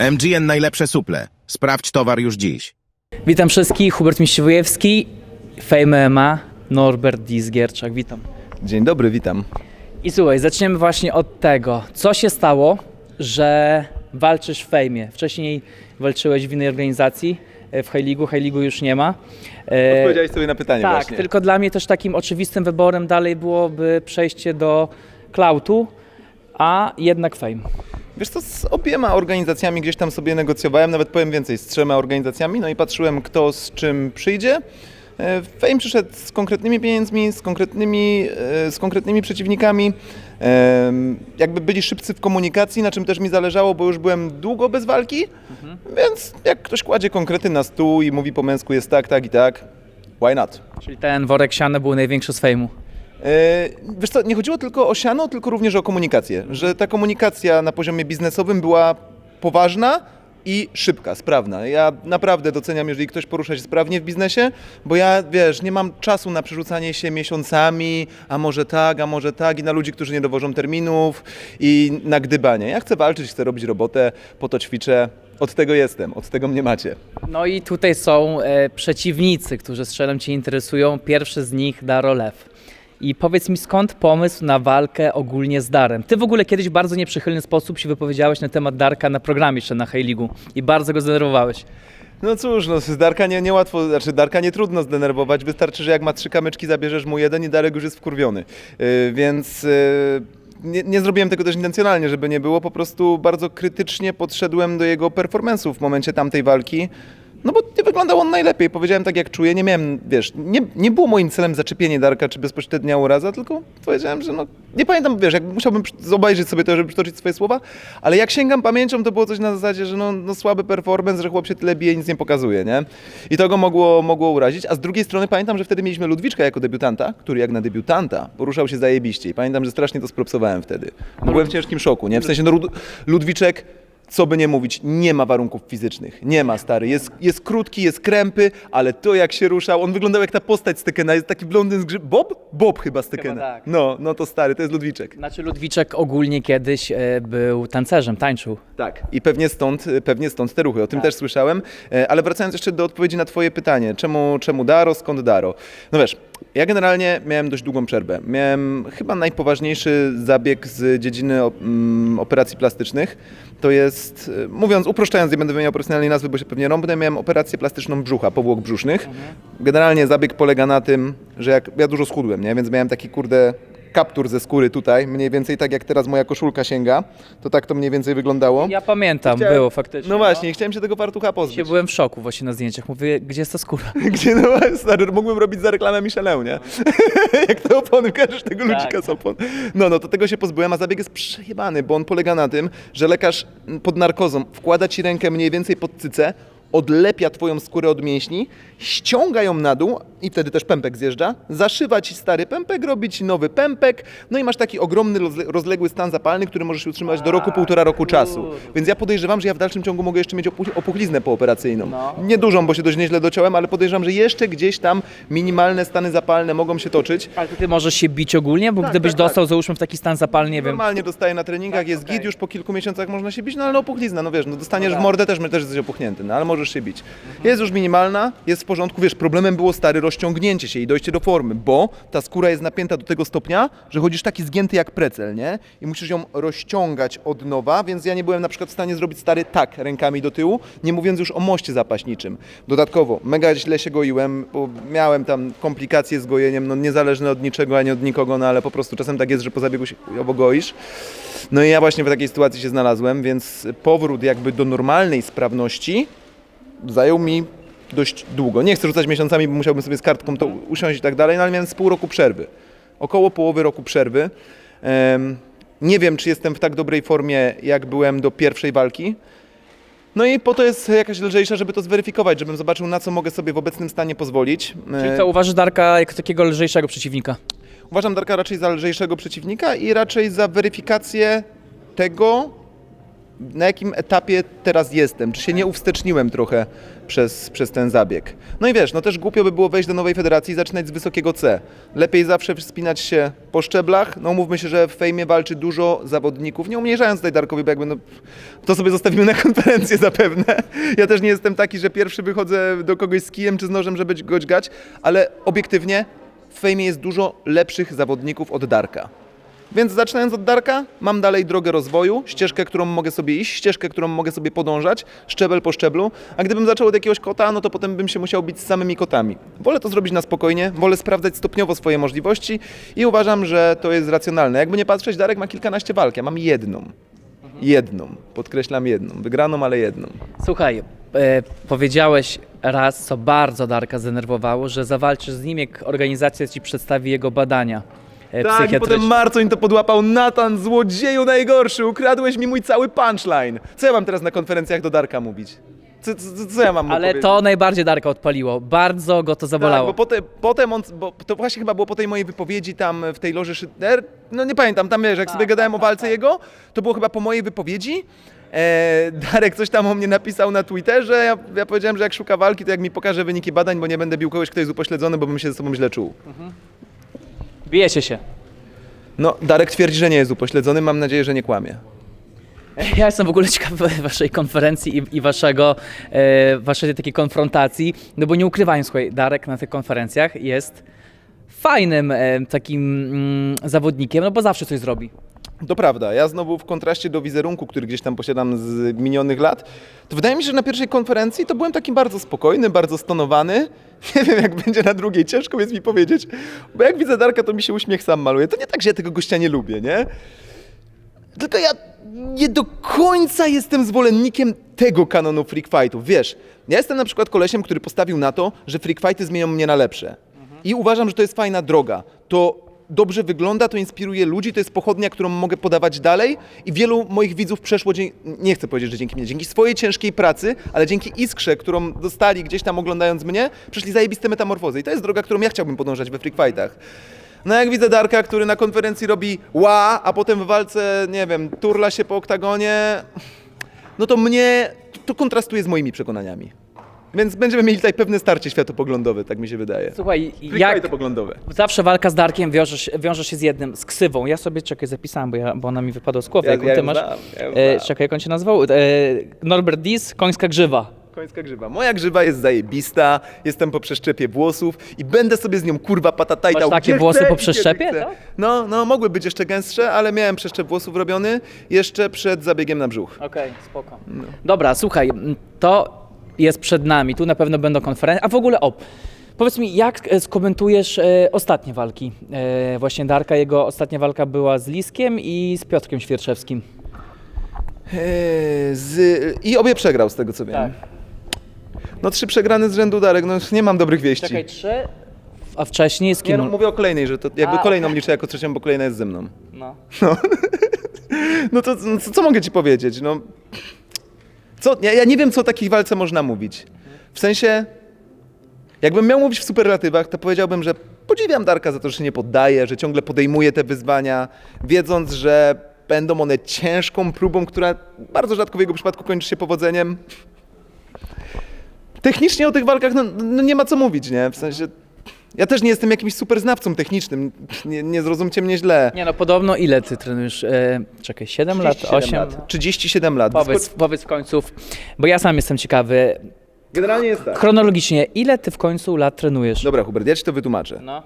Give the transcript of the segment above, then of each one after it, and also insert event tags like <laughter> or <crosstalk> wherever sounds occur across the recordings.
MGN najlepsze suple. Sprawdź towar już dziś. Witam wszystkich, Hubert Miściwojewski, Fame MMA, Norbert Disgierczak, witam. Dzień dobry, witam. I słuchaj, zaczniemy właśnie od tego, co się stało, że walczysz w Fejmie. Wcześniej walczyłeś w innej organizacji, e, w High League'u już nie ma. E, Odpowiedziałeś sobie na pytanie tak, właśnie. tylko dla mnie też takim oczywistym wyborem dalej byłoby przejście do Cloudu, a jednak Fame. Wiesz co, z obiema organizacjami gdzieś tam sobie negocjowałem, nawet powiem więcej, z trzema organizacjami, no i patrzyłem kto z czym przyjdzie. E, Fame przyszedł z konkretnymi pieniędzmi, z konkretnymi, e, z konkretnymi przeciwnikami. Jakby byli szybcy w komunikacji, na czym też mi zależało, bo już byłem długo bez walki, więc jak ktoś kładzie konkrety na stół i mówi po męsku jest tak, tak i tak, why not? Czyli ten worek siana był największy z Fame'u. E, Wiesz co, nie chodziło tylko o siano, tylko również o komunikację. Że ta komunikacja na poziomie biznesowym była poważna i szybka, sprawna. Ja naprawdę doceniam, jeżeli ktoś porusza się sprawnie w biznesie, bo ja, wiesz, nie mam czasu na przerzucanie się miesiącami, a może tak, a może tak, i na ludzi, którzy nie dowożą terminów i na gdybanie. Ja chcę walczyć, chcę robić robotę, po to ćwiczę. Od tego jestem, od tego mnie macie. No i tutaj są e, przeciwnicy, którzy strzelem Cię interesują. Pierwszy z nich Daro Lew. I powiedz mi, skąd pomysł na walkę ogólnie z Darem? Ty w ogóle kiedyś w bardzo nieprzychylny sposób się wypowiedziałeś na temat Darka na programie jeszcze na High League'u i bardzo go zdenerwowałeś. No cóż, no Darka nie, niełatwo, znaczy Darka nie trudno zdenerwować, wystarczy, że jak ma trzy kamyczki, zabierzesz mu jeden i Darek już jest wkurwiony. Yy, więc yy, nie, nie zrobiłem tego też intencjonalnie, żeby nie było, po prostu bardzo krytycznie podszedłem do jego performance'ów w momencie tamtej walki. No bo nie wyglądał on najlepiej, powiedziałem tak jak czuję, nie miałem, wiesz, nie, nie było moim celem zaczepienie Darka czy bezpośrednia uraza, tylko powiedziałem, że no, nie pamiętam, wiesz, jak musiałbym obejrzeć sobie to, żeby przytoczyć swoje słowa, ale jak sięgam pamięcią, to było coś na zasadzie, że no, no słaby performance, że chłop się tyle bije i nic nie pokazuje, nie? I to go mogło, mogło urazić, a z drugiej strony pamiętam, że wtedy mieliśmy Ludwiczka jako debiutanta, który jak na debiutanta poruszał się zajebiście i pamiętam, że strasznie to spropsowałem wtedy. Byłem w ciężkim szoku, nie? W sensie, no Lud- Ludwiczek co by nie mówić, nie ma warunków fizycznych. Nie ma, stary. Jest, jest krótki, jest krępy, ale to jak się ruszał, on wyglądał jak ta postać z Tekena. Jest taki blondyn z grzyb. Bob? Bob chyba z Tekena. tak. No, no to stary, to jest Ludwiczek. Znaczy Ludwiczek ogólnie kiedyś e, był tancerzem, tańczył. Tak. I pewnie stąd, pewnie stąd te ruchy. O tym też słyszałem. E, Ale wracając jeszcze do odpowiedzi na twoje pytanie. Czemu, czemu Daro, skąd Daro? No wiesz, ja generalnie miałem dość długą przerwę. Miałem chyba najpoważniejszy zabieg z dziedziny op- mm, operacji plastycznych. To jest, e, mówiąc, uproszczając, nie będę wymieniał profesjonalnej nazwy, bo się pewnie rąbnę, miałem operację plastyczną brzucha, powłok brzusznych. Generalnie zabieg polega na tym, że jak ja dużo schudłem, nie? więc miałem taki kurde kaptur ze skóry tutaj, mniej więcej tak jak teraz moja koszulka sięga, to tak to mniej więcej wyglądało. Ja pamiętam, Chciałem- było faktycznie. No właśnie, chciałem się tego fartucha pozbyć. byłem w szoku właśnie na zdjęciach. Mówię, gdzie jest ta skóra? <laughs> Gdzie no stary, mógłbym robić za reklamę Michelin, nie? <laughs> Jak te opony, każesz tego ludzika z opon. No, no to tego się pozbyłem, a zabieg jest przejebany, bo on polega na tym, że lekarz pod narkozą wkłada ci rękę mniej więcej pod cycę, odlepia twoją skórę od mięśni, ściąga ją na dół i wtedy też pępek zjeżdża, zaszywa ci stary pępek, robi ci nowy pępek, no i masz taki ogromny, rozle- rozległy stan zapalny, który możesz utrzymać do roku, półtora roku czasu. Więc ja podejrzewam, że ja w dalszym ciągu mogę jeszcze mieć opu- opuchliznę pooperacyjną. No. Niedużą, bo się dość nieźle dociąłem, ale podejrzewam, że jeszcze gdzieś tam minimalne stany zapalne mogą się toczyć. Ale ty możesz się bić ogólnie, bo gdybyś tak, dostał, załóżmy, w taki stan zapalny, nie wiem, Normalnie dostaję na treningach, jest okej. git, już po kilku miesiącach można się bić, no ale opuchlizna, no wiesz, no dostaniesz No tak. w mordę, też, też jesteś opuchnięty, no ale możesz się bić. Jest już minimalna, jest w porządku, wiesz, problemem było stary rozciągnięcie się i dojście do formy, bo ta skóra jest napięta do tego stopnia, że chodzisz taki zgięty jak precel, nie? I musisz ją rozciągać od nowa, więc ja nie byłem na przykład w stanie zrobić stary tak rękami do tyłu, nie mówiąc już o moście zapaśniczym. Dodatkowo, mega źle się goiłem, bo miałem tam komplikacje z gojeniem, no niezależne od niczego ani od nikogo, no ale po prostu czasem tak jest, że po zabiegu się chujowo goisz. No i ja właśnie w takiej sytuacji się znalazłem, więc powrót jakby do normalnej sprawności zajął mi dość długo. Nie chcę rzucać miesiącami, bo musiałbym sobie z kartką to usiąść i tak dalej, no ale miałem z pół roku przerwy. Około połowy roku przerwy. Nie wiem, czy jestem w tak dobrej formie, jak byłem do pierwszej walki. No i po to jest jakaś lżejsza, żeby to zweryfikować, żebym zobaczył, na co mogę sobie w obecnym stanie pozwolić. Czyli E, co, uważasz Darka jako takiego lżejszego przeciwnika? Uważam Darka raczej za lżejszego przeciwnika i raczej za weryfikację tego, na jakim etapie teraz jestem, czy się nie uwsteczniłem trochę przez, przez ten zabieg. No i wiesz, no też głupio by było wejść do nowej federacji i zaczynać z wysokiego C. Lepiej zawsze wspinać się po szczeblach. No mówmy się, że w fejmie walczy dużo zawodników, nie umniejszając tutaj Darkowi, bo jakby no, to sobie zostawimy na <laughs> konferencję zapewne. Ja też nie jestem taki, że pierwszy wychodzę do kogoś z kijem czy z nożem, żeby go dźgać, ale obiektywnie w fejmie jest dużo lepszych zawodników od Darka. Więc zaczynając od Darka, mam dalej drogę rozwoju, ścieżkę, którą mogę sobie iść, ścieżkę, którą mogę sobie podążać, szczebel po szczeblu, a gdybym zaczął od jakiegoś kota, no to potem bym się musiał bić z samymi kotami. Wolę to zrobić na spokojnie, wolę sprawdzać stopniowo swoje możliwości i uważam, że to jest racjonalne. Jakby nie patrzeć, Darek ma kilkanaście walk, ja mam jedną. Jedną, podkreślam jedną, wygraną, ale jedną. Słuchaj, e, powiedziałeś raz, co bardzo Darka zdenerwowało, że zawalczysz z nim, jak organizacja ci przedstawi jego badania Tak, i potem Marcoń to podłapał. Natan, złodzieju najgorszy, ukradłeś mi mój cały punchline. Co ja mam teraz na konferencjach do Darka mówić? Co, co, co ja mam mu Ale powiedzieć? to najbardziej Darka odpaliło. Bardzo go to Tak, zabolało. bo potem, potem on, bo to właśnie chyba było po tej mojej wypowiedzi tam w tej loży Szyder, no nie pamiętam, tam wiesz, jak Tak, sobie gadałem o walce jego, to było chyba po mojej wypowiedzi. E, Darek coś tam o mnie napisał na Twitterze, ja, ja powiedziałem, że jak szuka walki, to jak mi pokaże wyniki badań, bo nie będę bił kogoś, kto jest upośledzony, bo bym się ze sobą źle czuł. Bijecie się. No, Darek twierdzi, że nie jest upośledzony, mam nadzieję, że nie kłamie. Ja jestem w ogóle ciekawy <laughs> waszej konferencji i, i waszego, e, waszej takiej konfrontacji, no bo nie ukrywając, słuchaj, Darek na tych konferencjach jest fajnym e, takim mm, zawodnikiem, no bo zawsze coś zrobi. To prawda, ja znowu w kontraście do wizerunku, który gdzieś tam posiadam z minionych lat, to wydaje mi się, że na pierwszej konferencji to byłem taki bardzo spokojny, bardzo stonowany. <laughs> Nie wiem, jak będzie na drugiej, ciężko jest mi powiedzieć, bo jak widzę Darka, to mi się uśmiech sam maluje. To nie tak, że ja tego gościa nie lubię, nie? Tylko ja nie do końca jestem zwolennikiem tego kanonu freak fightów. Wiesz, ja jestem na przykład kolesiem, który postawił na to, że freak fighty zmienią mnie na lepsze. I uważam, że to jest fajna droga. To dobrze wygląda, to inspiruje ludzi, to jest pochodnia, którą mogę podawać dalej i wielu moich widzów przeszło, dzięki, nie chcę powiedzieć, że dzięki mnie, dzięki swojej ciężkiej pracy, ale dzięki iskrze, którą dostali gdzieś tam oglądając mnie, przeszli zajebiste metamorfozy i to jest droga, którą ja chciałbym podążać we freak fightach. No jak widzę Darka, który na konferencji robi ła, a potem w walce, nie wiem, turla się po oktagonie, no to mnie to kontrastuje z moimi przekonaniami. Więc będziemy mieli tutaj pewne starcie światopoglądowe, tak mi się wydaje. Słuchaj, jak fightopoglądowe. zawsze walka z Darkiem wiąże się, wiąże się z jednym, z ksywą. Ja sobie, czekaj, zapisałem, bo, ja, bo ona mi wypadła z głowy. Ja- Jaką ja ty ją masz? znam, ja ją e, znam. czekaj, jak on się nazywał? E, Norbert Dies, końska grzywa. Końska grzyba. Moja grzyba jest zajebista, jestem po przeszczepie włosów i będę sobie z nią kurwa patatajtał Masz takie gdzie włosy chcę po i kiedy przeszczepie, chcę. tak? No, no, mogły być jeszcze gęstsze, ale miałem przeszczep włosów robiony jeszcze przed zabiegiem na brzuch. Okej, spoko. Dobra, słuchaj, m, to jest przed nami, tu na pewno będą konferencje, a w ogóle o, powiedz mi, jak e, skomentujesz e, ostatnie walki? E, właśnie Darka, jego ostatnia walka była z Liskiem i z Piotrkiem Świerczewskim. Eee, z, I obie przegrał z tego co wiem. Tak. No trzy przegrane z rzędu Darek, no już nie mam dobrych wieści. Czekaj, trzy, a wcześniej z Nie, kim? no, mówię o kolejnej, że to jakby A, kolejną liczę jako trzecią, bo kolejna jest ze mną. No. No <laughs> to no, co, co mogę ci powiedzieć? No, co, ja, ja nie wiem, co o takiej walce można mówić. W sensie, jakbym miał mówić w superlatywach, to powiedziałbym, że podziwiam Darka za to, że się nie poddaje, że ciągle podejmuje te wyzwania, wiedząc, że będą one ciężką próbą, która bardzo rzadko w jego przypadku kończy się powodzeniem. Technicznie o tych walkach no, no nie ma co mówić, nie? W sensie, ja też nie jestem jakimś super znawcą technicznym, nie, nie zrozumcie mnie źle. Nie no, podobno ile ty trenujesz? E, czekaj, 7 lat, 37 8? lat. 37 lat. Powiedz, powiedz w końcu, bo ja sam jestem ciekawy, Generalnie jest tak. chronologicznie, ile ty w końcu lat trenujesz? Dobra, Hubert, ja ci to wytłumaczę. No.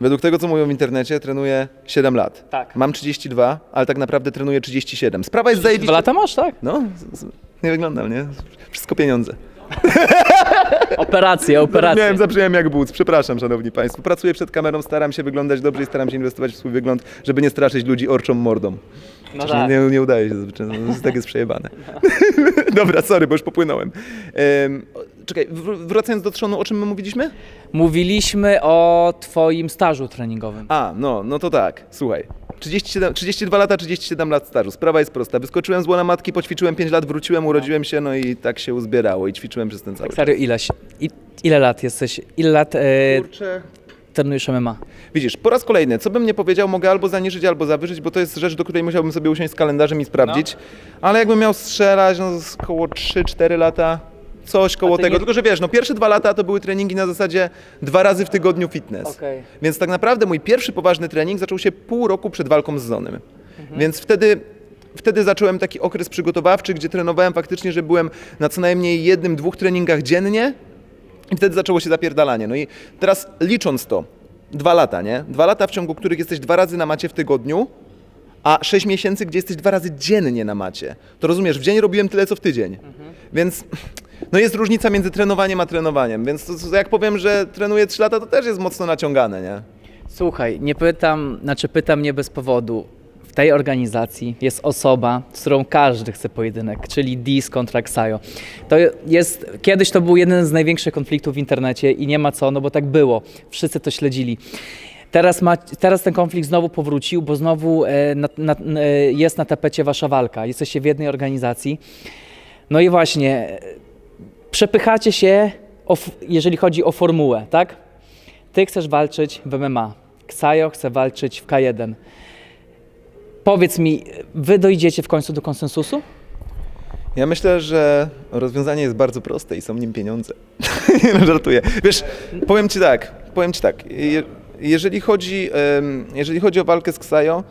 Według tego, co mówią w internecie, trenuję 7 lat. Tak. Mam 32, ale tak naprawdę trenuję 37. Sprawa jest Dwa lata masz, tak? No, z, z, nie wyglądam, nie? Wszystko pieniądze. <laughs> Operacje, operacje. Miałem zabrzmiałem jak boots, przepraszam, szanowni państwo. Pracuję przed kamerą, staram się wyglądać dobrze i staram się inwestować w swój wygląd, żeby nie straszyć ludzi orczą mordą. No Chociaż tak. nie, nie udaje się zazwyczaj, no, tak jest przejebane. <laughs> Dobra, sorry, bo już popłynąłem. Em, o, czekaj, wr- wracając do trzonu, o czym my mówiliśmy? Mówiliśmy o twoim stażu treningowym. A, no, no to tak, słuchaj. 37, 32 lata, 37 lat stażu. Sprawa jest prosta. Wyskoczyłem z łona matki, poćwiczyłem 5 lat, wróciłem, urodziłem się, no i tak się uzbierało i ćwiczyłem przez ten cały czas. Serio, ile, się- i, ile lat jesteś? Ile lat? E, Kurczę, trenujesz MMA? Widzisz, po raz kolejny, co bym nie powiedział, mogę albo zaniżyć, albo zawyżyć, bo to jest rzecz, do której musiałbym sobie usiąść z kalendarzem i sprawdzić. Ale jakbym miał strzelać, no z około 3-4 lata, coś koło tego. nie- Tylko, że wiesz, no pierwsze dwa lata to były treningi na zasadzie dwa razy w tygodniu fitness. Okej. Więc tak naprawdę mój pierwszy poważny trening zaczął się pół roku przed walką z Zonem. Mhm. Więc wtedy, wtedy zacząłem taki okres przygotowawczy, gdzie trenowałem faktycznie, że byłem na co najmniej jednym, dwóch treningach dziennie i wtedy zaczęło się zapierdalanie. No i teraz licząc to, dwa lata, nie? Dwa lata, w ciągu których jesteś dwa razy na macie w tygodniu, a sześć miesięcy, gdzie jesteś dwa razy dziennie na macie. To rozumiesz, w dzień robiłem tyle, co w tydzień. Więc no jest różnica między trenowaniem a trenowaniem. Więc to jak powiem, że trenuję trzy lata, to też jest mocno naciągane, nie? Słuchaj, nie pytam, znaczy pytam nie bez powodu. W tej organizacji jest osoba, z którą każdy chce pojedynek, czyli Dis kontra Xayo. To jest, kiedyś to był jeden z największych konfliktów w internecie i nie ma co, no bo tak było. Wszyscy to śledzili. Teraz, ma, teraz ten konflikt znowu powrócił, bo znowu e, na, na, e, jest na tapecie wasza walka. Jesteście w jednej organizacji. No i właśnie, e, przepychacie się, o, jeżeli chodzi o formułę, tak? Ty chcesz walczyć w MMA, Ksajo chce walczyć w K1. Powiedz mi, wy dojdziecie w końcu do konsensusu? Ja myślę, że rozwiązanie jest bardzo proste i są nim pieniądze. <laughs> Nie no, żartuję. Wiesz, powiem ci tak, powiem ci tak. Je, jeżeli, chodzi, jeżeli chodzi o walkę z Ksajo,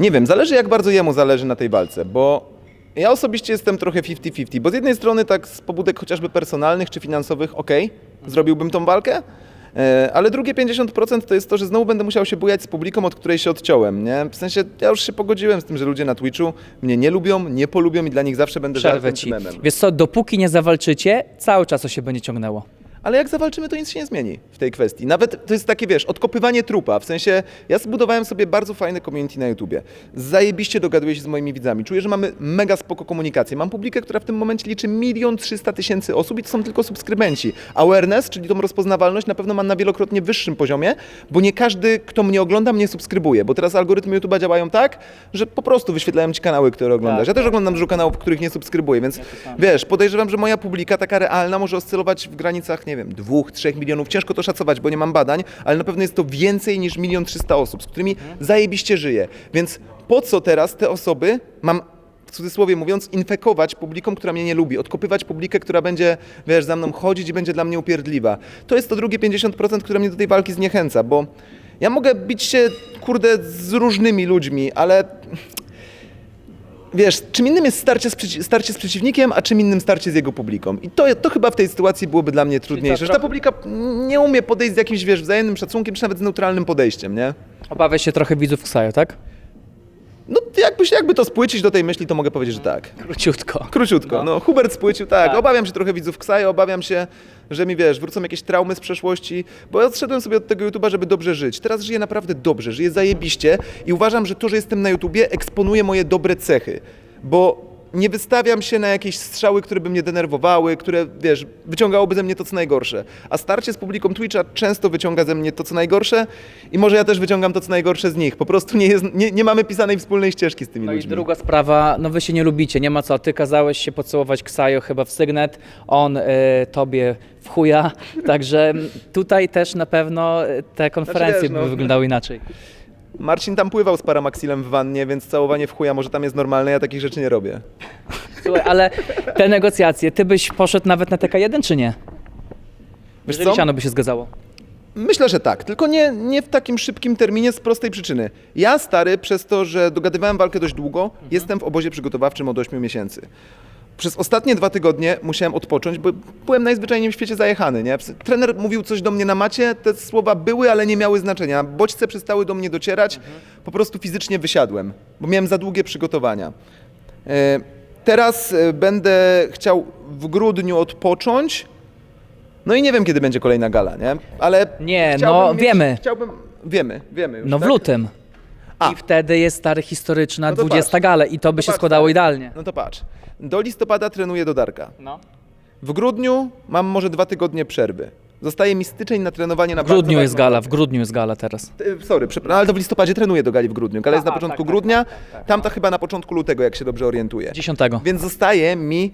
nie wiem, zależy jak bardzo jemu zależy na tej walce, bo ja osobiście jestem trochę 50-50, bo z jednej strony tak z pobudek chociażby personalnych czy finansowych, okej, zrobiłbym tą walkę, ale drugie 50% to jest to, że znowu będę musiał się bujać z publiką, od której się odciąłem, nie? W sensie ja już się pogodziłem z tym, że ludzie na Twitchu mnie nie lubią, nie polubią i dla nich zawsze będę Przerwę żartem ci. czy memem. Wiesz co, dopóki nie zawalczycie, cały czas to się będzie ciągnęło. Ale jak zawalczymy, to nic się nie zmieni w tej kwestii. Nawet to jest takie, wiesz, odkopywanie trupa. W sensie, ja zbudowałem sobie bardzo fajne community na YouTubie. Zajebiście dogaduję się z moimi widzami. Czuję, że mamy mega spoko komunikację. Mam publikę, która w tym momencie liczy milion trzysta tysięcy osób i to są tylko subskrybenci. Awareness, czyli tą rozpoznawalność, na pewno mam na wielokrotnie wyższym poziomie, bo nie każdy, kto mnie ogląda, mnie subskrybuje. Bo teraz algorytmy YouTube'a działają tak, że po prostu wyświetlają ci kanały, które oglądasz. Tak, ja też oglądam dużo kanałów, których nie subskrybuję, więc wiesz, podejrzewam, że moja publika taka realna może oscylować w granicach, nie wiem, dwóch, trzech milionów. Ciężko to szacować, bo nie mam badań, ale na pewno jest to więcej niż milion trzysta osób, z którymi zajebiście żyję. Więc po co teraz te osoby mam w cudzysłowie mówiąc, infekować publiką, która mnie nie lubi, odkopywać publikę, która będzie, wiesz, za mną chodzić i będzie dla mnie upierdliwa. To jest to drugie 50%, które mnie do tej walki zniechęca, bo ja mogę bić się, kurde, z różnymi ludźmi, ale wiesz, czym innym jest starcie z, przeci- starcie z przeciwnikiem, a czym innym starcie z jego publiką. I to, to chyba w tej sytuacji byłoby dla mnie trudniejsze, że ta trochę- publika nie umie podejść z jakimś, wiesz, wzajemnym szacunkiem, czy nawet z neutralnym podejściem, nie? Obawiasz się trochę widzów Ksajo, tak? No jakby, się- jakby to spłycić do tej myśli, to mogę powiedzieć, że tak. Króciutko. Króciutko, no, Hubert spłycił, tak. Tak. Obawiam się trochę widzów Ksajo, obawiam się, że mi, wiesz, wrócą jakieś traumy z przeszłości, bo ja odszedłem sobie od tego YouTube'a, żeby dobrze żyć. Teraz żyję naprawdę dobrze, żyję zajebiście i uważam, że to, że jestem na YouTubie, eksponuje moje dobre cechy, bo nie wystawiam się na jakieś strzały, które by mnie denerwowały, które, wiesz, wyciągałoby ze mnie to, co najgorsze. A starcie z publiką Twitcha często wyciąga ze mnie to, co najgorsze i może ja też wyciągam to, co najgorsze z nich. Po prostu nie, jest, nie, nie mamy pisanej wspólnej ścieżki z tymi No i ludźmi. druga sprawa, no wy się nie lubicie, nie ma co. Ty kazałeś się pocałować Ksajo chyba w sygnet, on y, tobie w chuja, <laughs> także tutaj też na pewno y, te konferencje wiesz, no- by wyglądały inaczej. Marcin tam pływał z Paramaxilem w wannie, więc całowanie w chuja może tam jest normalne, ja takich rzeczy nie robię. Słuchaj, ale te negocjacje, ty byś poszedł nawet na TK1 czy nie? Wiesz Jeżeli co? siano by się zgadzało. Myślę, że tak, tylko nie, nie w takim szybkim terminie z prostej przyczyny. Ja, stary, przez to, że dogadywałem walkę dość długo, jestem w obozie przygotowawczym od 8 miesięcy. Przez ostatnie dwa tygodnie musiałem odpocząć, bo byłem najzwyczajniej w świecie zajechany. Nie? Trener mówił coś do mnie na macie, te słowa były, ale nie miały znaczenia. Bodźce przestały do mnie docierać, po prostu fizycznie wysiadłem, bo miałem za długie przygotowania. E, Teraz e, będę chciał w grudniu odpocząć. No i nie wiem, kiedy będzie kolejna gala, nie? Ale. Nie, no, wiemy. Chciałbym. Wiemy, wiemy. Już, No w tak? lutym. A. I wtedy jest stary historyczna No to 20 patrz. gale i to by To się patrz, składało stary. idealnie. No to patrz. Do listopada trenuję do Darka. No. W grudniu mam może dwa tygodnie przerwy. Zostaje mi styczeń na trenowanie na W grudniu jest ważną gala, w grudniu jest gala teraz. E, Sorry, przepraszam, ale to w listopadzie trenuję do gali w grudniu. Gala jest na Aha, początku tak, tak, grudnia, tak, tak, tak. tamta chyba na początku lutego, jak się dobrze orientuję. 10. Więc zostaje mi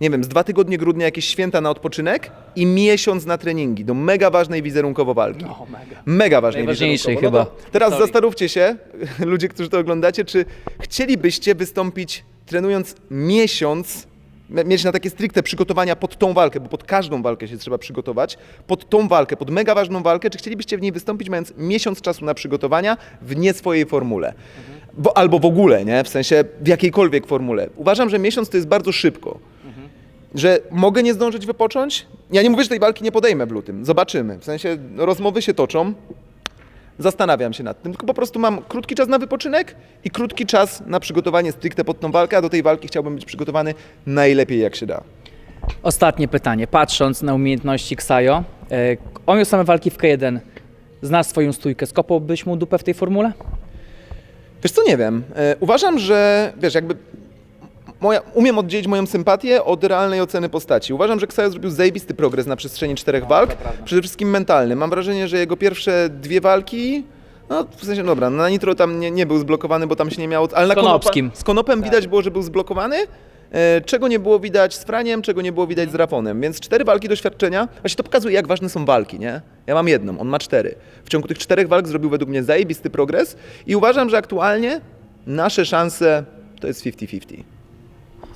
nie wiem, z dwa tygodnie grudnia jakieś święta na odpoczynek i miesiąc na treningi do mega ważnej wizerunkowo walki. O, mega. Mega ważnej Najważniejszej wizerunkowo. No chyba to teraz historii. zastanówcie się, <laughs> ludzie, którzy to oglądacie, czy chcielibyście wystąpić trenując miesiąc, mieć na takie stricte przygotowania pod tą walkę, bo pod każdą walkę się trzeba przygotować, pod tą walkę, pod mega ważną walkę, czy chcielibyście w niej wystąpić mając miesiąc czasu na przygotowania w nie swojej formule? Bo, albo w ogóle, nie? W sensie w jakiejkolwiek formule. Uważam, że miesiąc to jest bardzo szybko że mogę nie zdążyć wypocząć. Ja nie mówię, że tej walki nie podejmę w lutym. Zobaczymy. W sensie rozmowy się toczą. Zastanawiam się nad tym, tylko po prostu mam krótki czas na wypoczynek i krótki czas na przygotowanie stricte pod tą walkę, a do tej walki chciałbym być przygotowany najlepiej jak się da. Ostatnie pytanie. Patrząc na umiejętności Ksajo, e, on miał same walki w K1. Znasz swoją stójkę. Skopałbyś mu dupę w tej formule? Wiesz co, nie wiem. E, uważam, że wiesz, jakby moja, umiem oddzielić moją sympatię od realnej oceny postaci. Uważam, że Ksajo zrobił zajebisty progres na przestrzeni czterech walk, przede wszystkim mentalny. Mam wrażenie, że jego pierwsze dwie walki, no w sensie, dobra, na Nitro tam nie, nie był zblokowany, bo tam się nie miało, ale na Konopskim. Konopa, z Konopem widać było, że był zblokowany, e, czego nie było widać z Franiem, czego nie było widać z Rafonem, więc cztery walki doświadczenia, właśnie to pokazuje, jak ważne są walki, nie? Ja mam jedną, on ma cztery. W ciągu tych czterech walk zrobił według mnie zajebisty progres i uważam, że aktualnie nasze szanse to jest 50-50.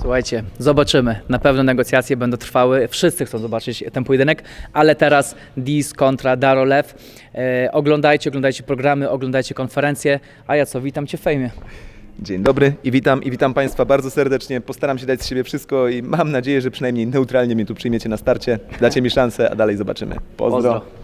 Słuchajcie, zobaczymy. Na pewno negocjacje będą trwały. Wszyscy chcą zobaczyć ten pojedynek, ale teraz Dis kontra Darolew. E, oglądajcie, oglądajcie programy, oglądajcie konferencje. A ja co, witam Cię w fejmie. Dzień dobry i witam i witam Państwa bardzo serdecznie. Postaram się dać z siebie wszystko i mam nadzieję, że przynajmniej neutralnie mnie tu przyjmiecie na starcie. Dacie mi szansę, a dalej zobaczymy. Pozdro. Pozdro.